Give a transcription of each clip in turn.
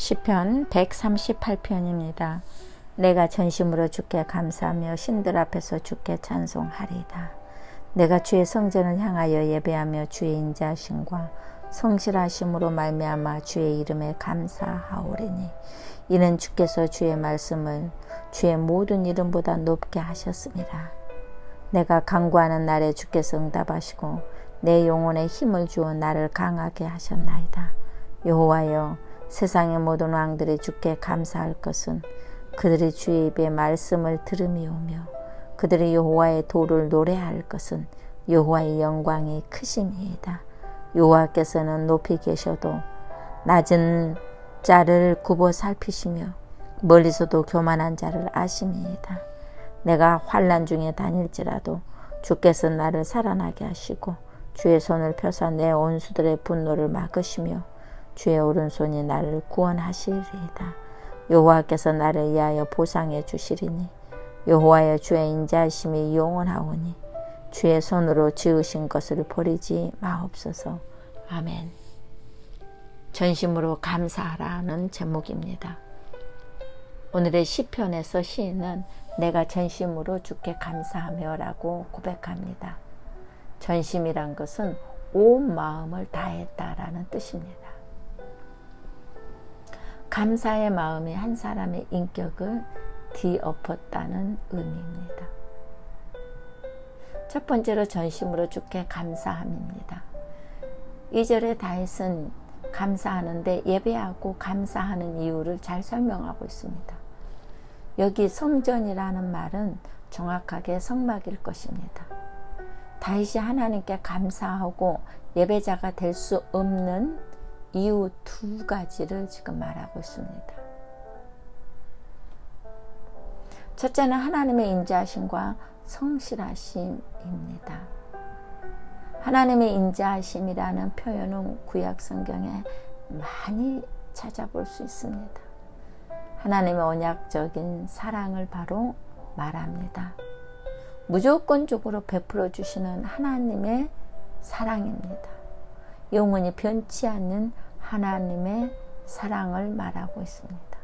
시편 138편입니다. 내가 전심으로 주께 감사하며 신들 앞에서 주께 찬송하리다. 내가 주의 성전을 향하여 예배하며 주의 인자하심과 성실하심으로 말미암아 주의 이름에 감사하오리니 이는 주께서 주의 말씀을 주의 모든 이름보다 높게 하셨습니다. 내가 강구하는 날에 주께서 응답하시고 내 영혼에 힘을 주어 나를 강하게 하셨나이다. 여호와여 세상의 모든 왕들이 주께 감사할 것은 그들이 주의 입에 말씀을 들음이오며 그들이 여호와의 도를 노래할 것은 여호와의 영광이 크심이이다. 여호와께서는 높이 계셔도 낮은 자를 굽어 살피시며 멀리서도 교만한 자를 아심이이다. 내가 환란 중에 다닐지라도 주께서 나를 살아나게 하시고 주의 손을 펴서 내 온수들의 분노를 막으시며 주의 오른손이 나를 구원하시리이다. 여호와께서 나를 위하여 보상해 주시리니 여호와의 주의 인자심이 영원하오니 주의 손으로 지으신 것을 버리지 마옵소서. 아멘. 전심으로 감사하라는 제목입니다. 오늘의 시편에서 시인은 내가 전심으로 주께 감사하며라고 고백합니다. 전심이란 것은 온 마음을 다했다라는 뜻입니다. 감사의 마음이 한 사람의 인격을 뒤엎었다는 의미입니다. 첫 번째로 전심으로 주께 감사함입니다. 2절에 다윗은 감사하는데 예배하고 감사하는 이유를 잘 설명하고 있습니다. 여기 성전이라는 말은 정확하게 성막일 것입니다. 다윗이 하나님께 감사하고 예배자가 될 수 없는 이유 두 가지를 지금 말하고 있습니다. 첫째는 하나님의 인자하심과 성실하심입니다. 하나님의 인자하심이라는 표현은 구약 성경에 많이 찾아볼 수 있습니다. 하나님의 언약적인 사랑을 바로 말합니다. 무조건적으로 베풀어 주시는 하나님의 사랑입니다. 영원히 변치 않는 하나님의 사랑을 말하고 있습니다.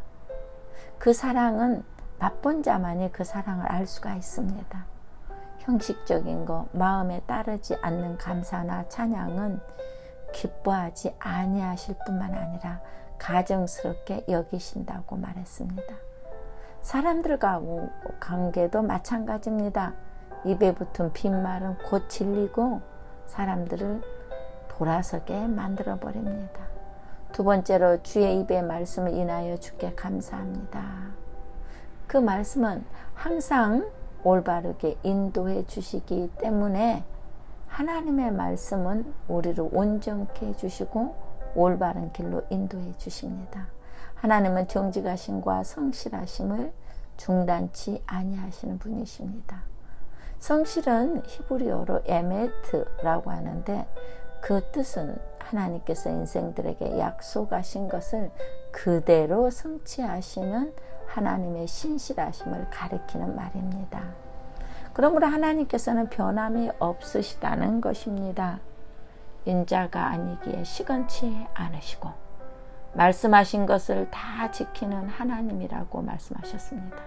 그 사랑은 나쁜 자만이 그 사랑을 알 수가 있습니다. 형식적인 것, 마음에 따르지 않는 감사나 찬양은 기뻐하지 아니하실 뿐만 아니라 가정스럽게 여기신다고 말했습니다. 사람들과 관계도 마찬가지입니다. 입에 붙은 빈말은 곧 질리고 사람들을 돌아서게 만들어 버립니다. 두 번째로 주의 입의 말씀을 인하여 주께 감사합니다. 그 말씀은 항상 올바르게 인도해 주시기 때문에 하나님의 말씀은 우리를 온전케 해 주시고 올바른 길로 인도해 주십니다. 하나님은 정직하심과 성실하심을 중단치 아니하시는 분이십니다. 성실은 히브리어로 에메트라고 하는데 그 뜻은 하나님께서 인생들에게 약속하신 것을 그대로 성취하시는 하나님의 신실하심을 가리키는 말입니다. 그러므로 하나님께서는 변함이 없으시다는 것입니다. 인자가 아니기에 시건치 않으시고 말씀하신 것을 다 지키는 하나님이라고 말씀하셨습니다.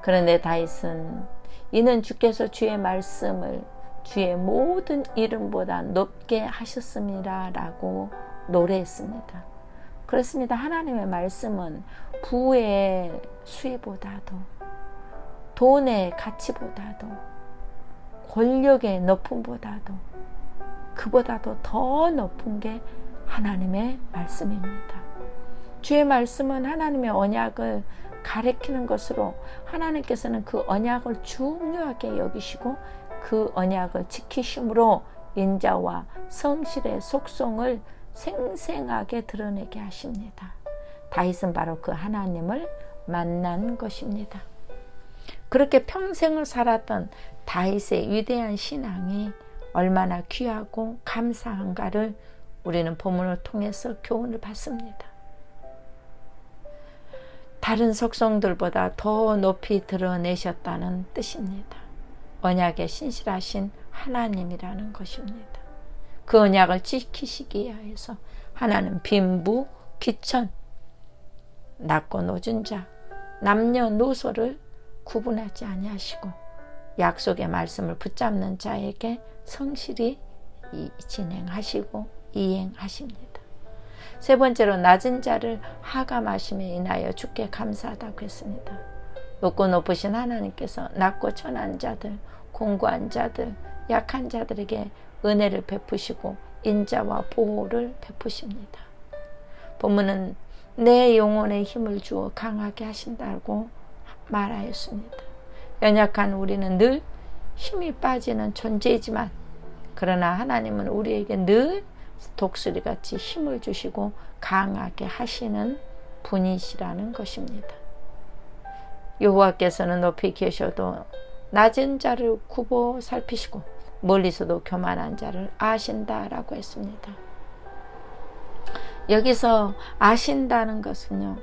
그런데 다윗은 이는 주께서 주의 말씀을 주의 모든 이름보다 높게 하셨습니다 라고 노래했습니다. 그렇습니다. 하나님의 말씀은 부의 수위보다도 돈의 가치보다도 권력의 높음보다도 그보다도 더 높은 게 하나님의 말씀입니다. 주의 말씀은 하나님의 언약을 가리키는 것으로 하나님께서는 그 언약을 중요하게 여기시고 그 언약을 지키심으로 인자와 성실의 속성을 생생하게 드러내게 하십니다. 다윗은 바로 그 하나님을 만난 것입니다. 그렇게 평생을 살았던 다윗의 위대한 신앙이 얼마나 귀하고 감사한가를 우리는 본문을 통해서 교훈을 받습니다. 다른 속성들보다 더 높이 드러내셨다는 뜻입니다. 언약에 신실하신 하나님이라는 것입니다. 그 언약을 지키시기 위해서 하나님 빈부, 기천, 낮고 노준 자, 남녀노소를 구분하지 아니하시고 약속의 말씀을 붙잡는 자에게 성실히 진행하시고 이행하십니다. 세 번째로 낮은 자를 하감하심에 인하여 주께 감사하다고 했습니다. 높고 높으신 하나님께서 낮고 천한 자들, 공고한 자들, 약한 자들에게 은혜를 베푸시고 인자와 보호를 베푸십니다. 본문은 내 영혼에 힘을 주어 강하게 하신다고 말하였습니다. 연약한 우리는 늘 힘이 빠지는 존재이지만 그러나 하나님은 우리에게 늘 독수리 같이 힘을 주시고 강하게 하시는 분이시라는 것입니다. 여호와께서는 높이 계셔도 낮은 자를 굽어 살피시고 멀리서도 교만한 자를 아신다라고 했습니다. 여기서 아신다는 것은요.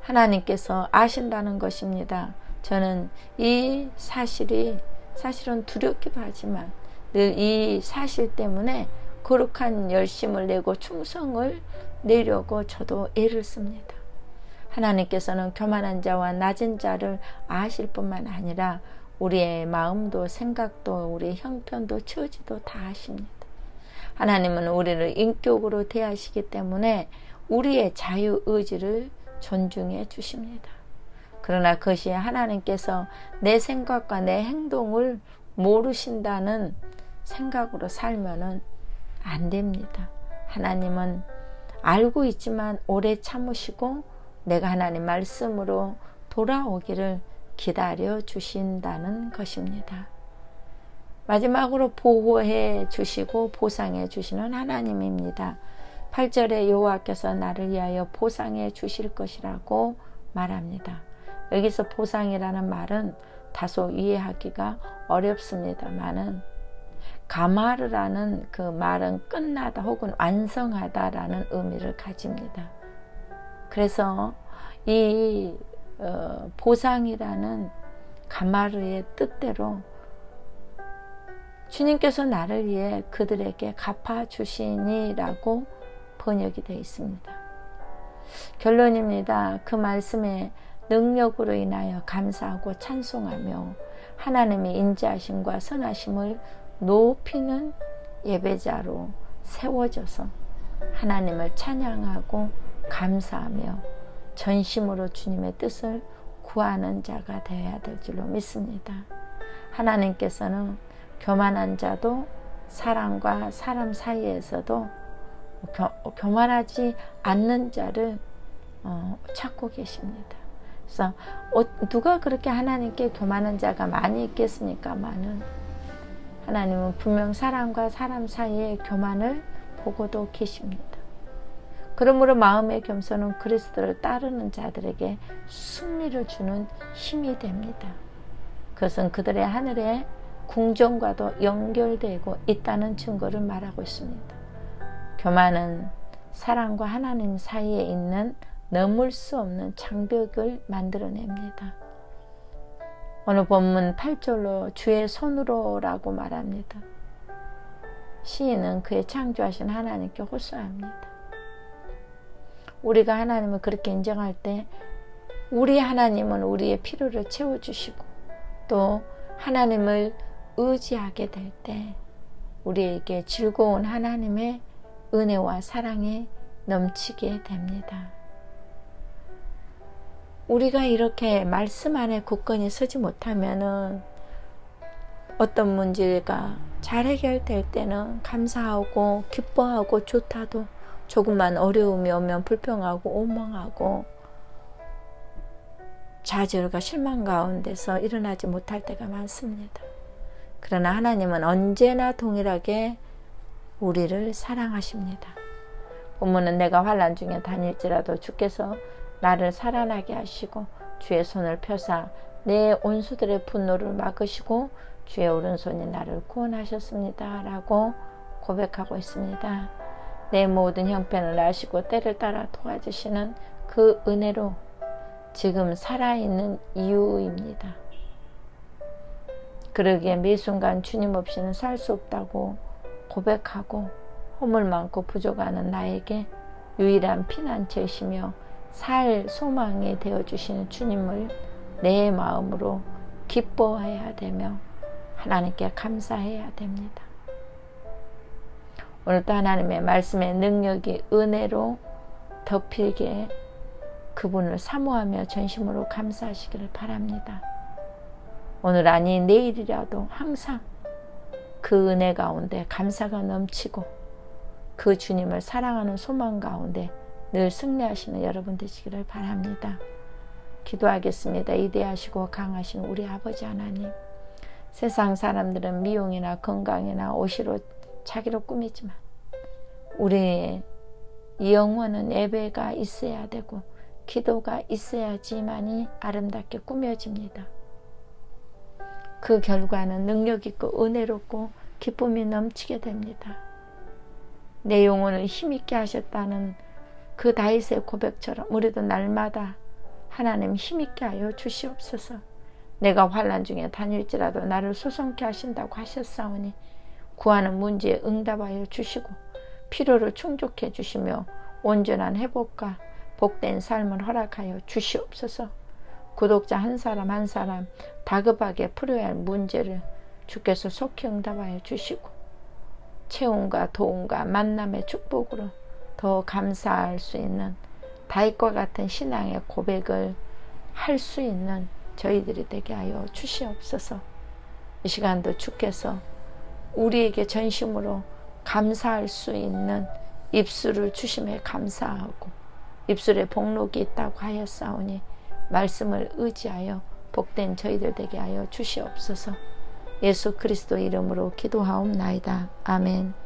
하나님께서 아신다는 것입니다. 저는 이 사실이 사실은 두렵기도 하지만 늘 이 사실 때문에 거룩한 열심을 내고 충성을 내려고 저도 애를 씁니다. 하나님께서는 교만한 자와 낮은 자를 아실 뿐만 아니라 우리의 마음도 생각도 우리의 형편도 처지도 다 아십니다. 하나님은 우리를 인격으로 대하시기 때문에 우리의 자유 의지를 존중해 주십니다. 그러나 그것이 하나님께서 내 생각과 내 행동을 모르신다는 생각으로 살면은 안 됩니다. 하나님은 알고 있지만 오래 참으시고 내가 하나님 말씀으로 돌아오기를 기다려 주신다는 것입니다. 마지막으로 보호해 주시고 보상해 주시는 하나님입니다. 8절에 여호와께서 나를 위하여 보상해 주실 것이라고 말합니다. 여기서 보상이라는 말은 다소 이해하기가 어렵습니다만은 가마르라는 그 말은 끝나다 혹은 완성하다라는 의미를 가집니다. 그래서 이 어, 보상이라는 가마르의 뜻대로 주님께서 나를 위해 그들에게 갚아 주시니라고 번역이 되어 있습니다. 결론입니다. 그 말씀에 능력으로 인하여 감사하고 찬송하며 하나님의 인자하심과 선하심을 높이는 예배자로 세워져서 하나님을 찬양하고 감사하며 전심으로 주님의 뜻을 구하는 자가 되어야 될 줄로 믿습니다. 하나님께서는 교만한 자도 사람과 사람 사이에서도 교, 만하지 않는 자를 어, 찾고 계십니다. 그래서 어, 누가 그렇게 하나님께 교만한 자가 많이 있겠습니까만은 하나님은 분명 사람과 사람 사이에 교만을 보고도 계십니다. 그러므로 마음의 겸손은 그리스도를 따르는 자들에게 승리를 주는 힘이 됩니다. 그것은 그들의 하늘의 궁정과도 연결되고 있다는 증거를 말하고 있습니다. 교만은 사랑과 하나님 사이에 있는 넘을 수 없는 장벽을 만들어냅니다. 오늘 본문 8절로 주의 손으로라고 말합니다. 시인은 그의 창조하신 하나님께 호소합니다. 우리가 하나님을 그렇게 인정할 때 우리 하나님은 우리의 필요를 채워주시고 또 하나님을 의지하게 될 때 우리에게 즐거운 하나님의 은혜와 사랑이 넘치게 됩니다. 우리가 이렇게 말씀 안에 굳건히 서지 못하면은 어떤 문제가 잘 해결될 때는 감사하고 기뻐하고 좋다도 조금만 어려움이 오면 불평하고 오망하고 좌절과 실망 가운데서 일어나지 못할 때가 많습니다. 그러나 하나님은 언제나 동일하게 우리를 사랑하십니다. 본문은 내가 환란 중에 다닐지라도 주께서 나를 살아나게 하시고 주의 손을 펴사 내 온수들의 분노를 막으시고 주의 오른손이 나를 구원하셨습니다. 라고 고백하고 있습니다. 내 모든 형편을 아시고 때를 따라 도와주시는 그 은혜로 지금 살아있는 이유입니다. 그러기에 매 순간 주님 없이는 살 수 없다고 고백하고 허물 많고 부족하는 나에게 유일한 피난처이시며 살 소망이 되어 주시는 주님을 내 마음으로 기뻐해야 되며 하나님께 감사해야 됩니다. 오늘도 하나님의 말씀의 능력이 은혜로 덮이게 그분을 사모하며 전심으로 감사하시기를 바랍니다. 오늘 아니 내일이라도 항상 그 은혜 가운데 감사가 넘치고 그 주님을 사랑하는 소망 가운데 늘 승리하시는 여러분 되시기를 바랍니다. 기도하겠습니다. 이대하시고 강하신 우리 아버지 하나님. 세상 사람들은 미용이나 건강이나 옷으로 자기로 꾸미지만 우리의 영혼은 예배가 있어야 되고 기도가 있어야지만이 아름답게 꾸며집니다. 그 결과는 능력 있고 은혜롭고 기쁨이 넘치게 됩니다. 내 영혼을 힘있게 하셨다는 그 다윗의 고백처럼 우리도 날마다 하나님 힘있게 하여 주시옵소서. 내가 환란 중에 다닐지라도 나를 소송케 하신다고 하셨사오니 구하는 문제에 응답하여 주시고 필요를 충족해 주시며 온전한 회복과 복된 삶을 허락하여 주시옵소서. 구독자 한 사람 한 사람 다급하게 풀어야 할 문제를 주께서 속히 응답하여 주시고 채움과 도움과 만남의 축복으로 더 감사할 수 있는 다윗과 같은 신앙의 고백을 할 수 있는 저희들이 되게 하여 주시옵소서. 이 시간도 주께서 우리에게 전심으로 감사할 수 있는 입술을 주심에 감사하고 입술에 복록이 있다고 하였사오니 말씀을 의지하여 복된 저희들 되게 하여 주시옵소서. 예수 그리스도 이름으로 기도하옵나이다. 아멘.